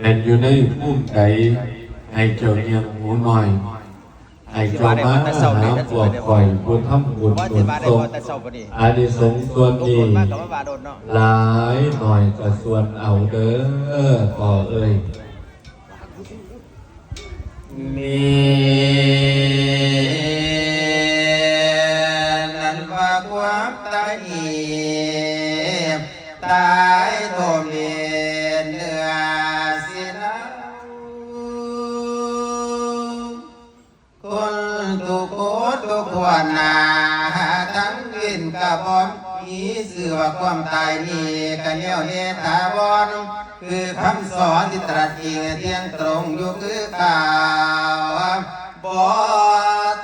แม่นอยู่ในพุ่มใจให้เจ้าเงียงหูหน่อยให้เจ้ามาหาพวกข่อยบุญทำบุญว่าบุสิญมาได้ทรงบ่แต่เช้าบ่นี้อานิสงส์ส่วนนี้หลายหน่อยก็ส่วนเอาเด้อพ่อเอ้ยมี นทุกคนาทั้งวินกับพร้อมมีสื่อว่าความตายนี่กันเนียวเนถาวรคือคำสอนที่ตรัสเองเที่ยงตรงอยู่คือข่าวบ่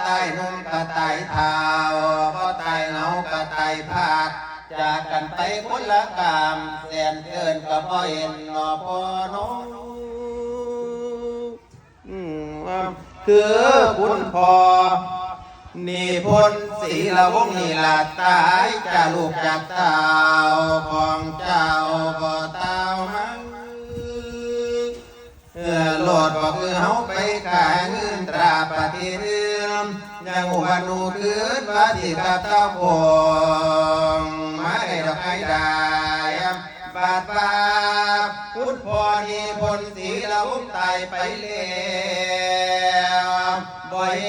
ตายนุ่มกะตายเท้าบ่ตายเหงากระตายภาคจากกันไปคนละกามแสนเกินก็บ่เห็นนอพอน้องคือคุณพ่อ นี่พนธ์ศีลวงนี่ละตายจากลูกจากเต้าของเจ้าบ่เต้าหังเออโลดบอกคือเฮาไปขายเงินตราปฏิเรืมยังหัวหนูคืนว่าที่กับเต้าพงมาได้ดอกไม้ได้บาดบาปคุณพ่อนี่พนธ์ศีลวงตายไปแล้วบ่เ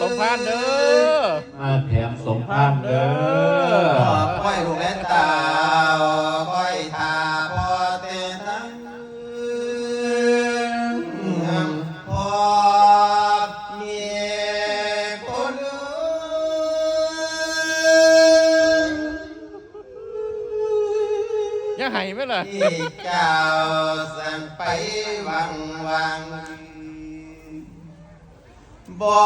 สมพานเด้อมาแถมสมพานเด้อค่อยลูกและตาค่อยทาพอเตทั้งพอมีคนอื่นอย่าให้ไหมล่ะที่เจ้าสั่งไปวังวังบ่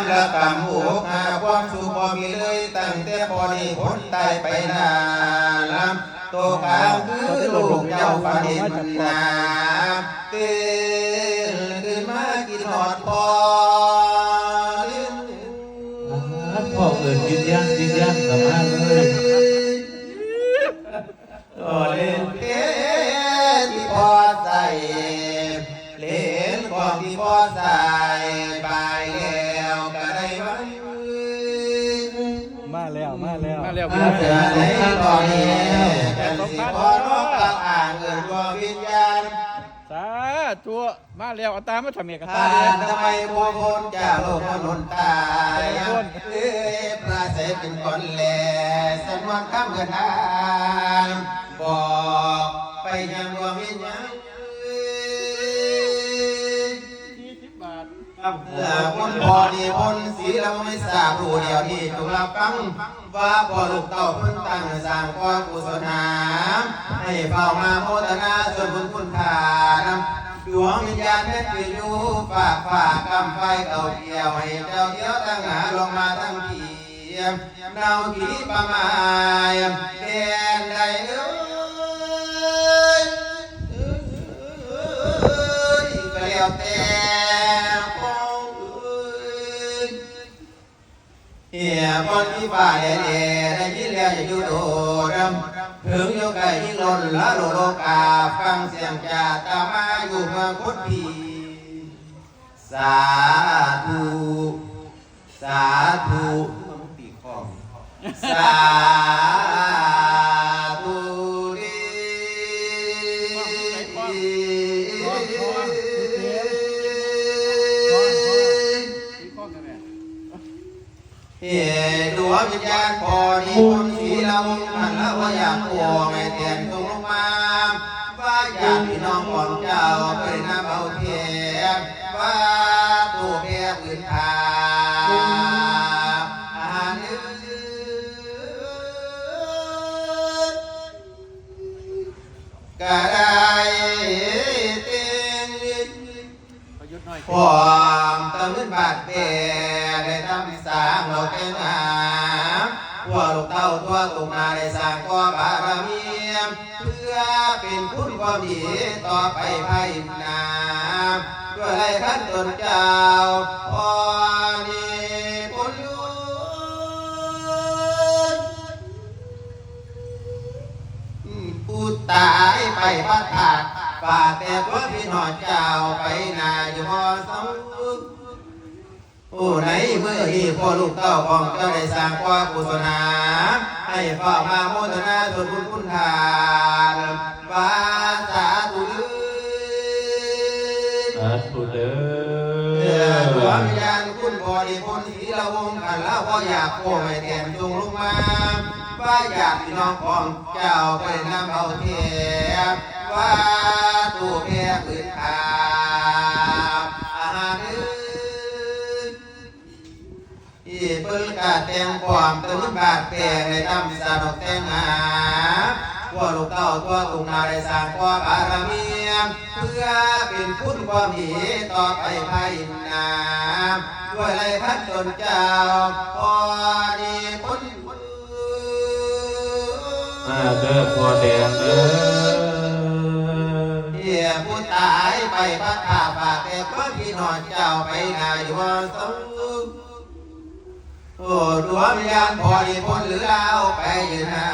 ำละกรรมหูหาความสุขพอมีเลยตั้งแต่พอนี้พ้นตายไปนานลำโตกลางคือลูกเจ้าฝันเห็นนาตื่นขึ้นมากินหอดพอพ่อเกิดยืนยันยืนยันกับมาเลย มาแล้วมาแล้วมาแล้วมาเจอในตอนนี้กันสิพอร้องกับอ่างเงินดวงวิญญาณสาธุมาแล้วเอาตามมาทำเอกสาตารเลยทำไมผู้คนจะโลกมนุษย์ตายเอ้ยพระเสด็จเป็นคนแลสมวนคำเงินทานบอก พอดีพ้นสีเราไม่ทราบรู้เดียวที่จงรับฟังว่าพอลูกเต่าพิ่นตั้งสร้างความกุศลหาให้เฝ้ามาโมทนาส่วนบุญคุณทานดวงวิญญาณเพชรอยู่ฝากฝากกำไฟเก่าเกี่ยวให้เจ้าเที่ยวตั้งหาลงมาทั้งทีเนาขีประมาณแดนใดเอ นที่บ้านเนี่ยได้ยินแล้วอย่าอยู่โดดถึงอยู่ไกลยิ่งล้นละโลโลกาฟังเสียงจากตามาอยู่เมืองพุทธีสาธุสาธุปีกของสาธุ เฮ้ดวงวิญญาณพอดีคนสีเราหันละว่าอยากกลัวไม่เตียนตรงลงมาว่าอยากพี่น้องของเจ้าไปน้ำเอาบว่านทาอา พวงตื่นบาดเปได้ทำสนสางเราแก้งหาทั่วลูกเต้าทั่วตุกมาได้สร้างก็บารมีเพื่อเป็นคุณความดีต่อไปภายนามด้วยไรขั้นตนเจ้าพอนีพุทธาปูตายไปพัดผ่าน ฝากแต่ตัวพี่น้องเจ้าไปนาอยู่พอสองผู้ไหนเมื่อนี้พ่อลูกเต้าของเจ้าได้สร้างความกุศลาให้ฝ่ามาโมทนาส่วนบุญคุณทานวาสาธุสาธุเด้อดอวงยานคุณบริพลทีละวงกันแล้วพ่ออยากโค้ให้แทนจงลงมาว่าอยากพี่น้องของเจ้าไปนำเอาเทียบว่า ตู้แก่พื้นขามอาหารอื่นอีเปิลกาแตงความตะลุนบาดแผลในตำสาดอกแตงหาทั่วลูกเต้าทั่วตุงนาได้สร้างความบารมีเพื่อเป็นคุณความดีต่อไปภายหน้าด้วยไรพัดตนเจ้าพอดีพ้นมาเด้อพอแดงเด้อ ไปพัดขาฝากแต่ก็พี่นองเจ้าไปนายว่าสงโอ้ดวงวิญญาณพอดีพ้นหรือเราไปยืนหา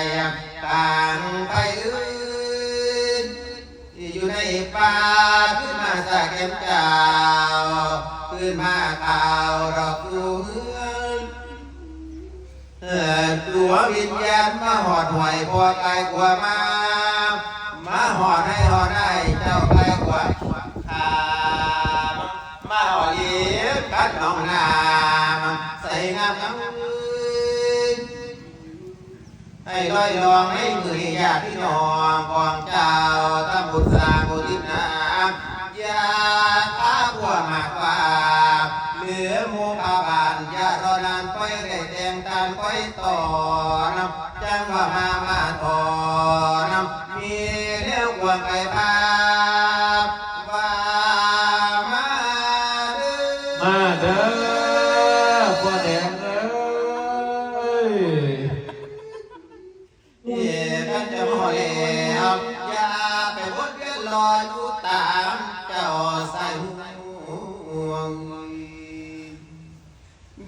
ยต่างไปอื่นอยู่ในป่าขึ้นมาจากแก้มเจ้าขึ้นมาข่าวดอกดูเฮือนเออดวงวิญญาณมาหอดหวยพอกายกลัวมา มาหอดให้หอด องงามใส่งามงามให้ลอยลองให้มือญาติพี่น้องกองเจ้าตำบุญสร้างบุ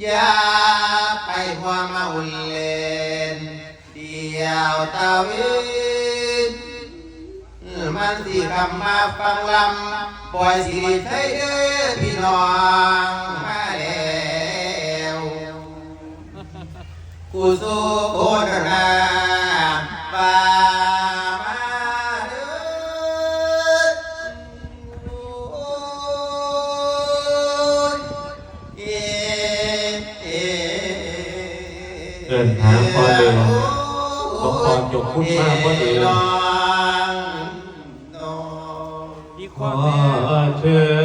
อย่าไปหัวเมาเล่นเดียวตาวินมันสิคำมาฟังลำปล่อยสิใช้เด้อพี่น้องมาแล้วกูสู้ เดินหาพอแดงสมพรจงพุ่นมากพอเดิมขอเชิญ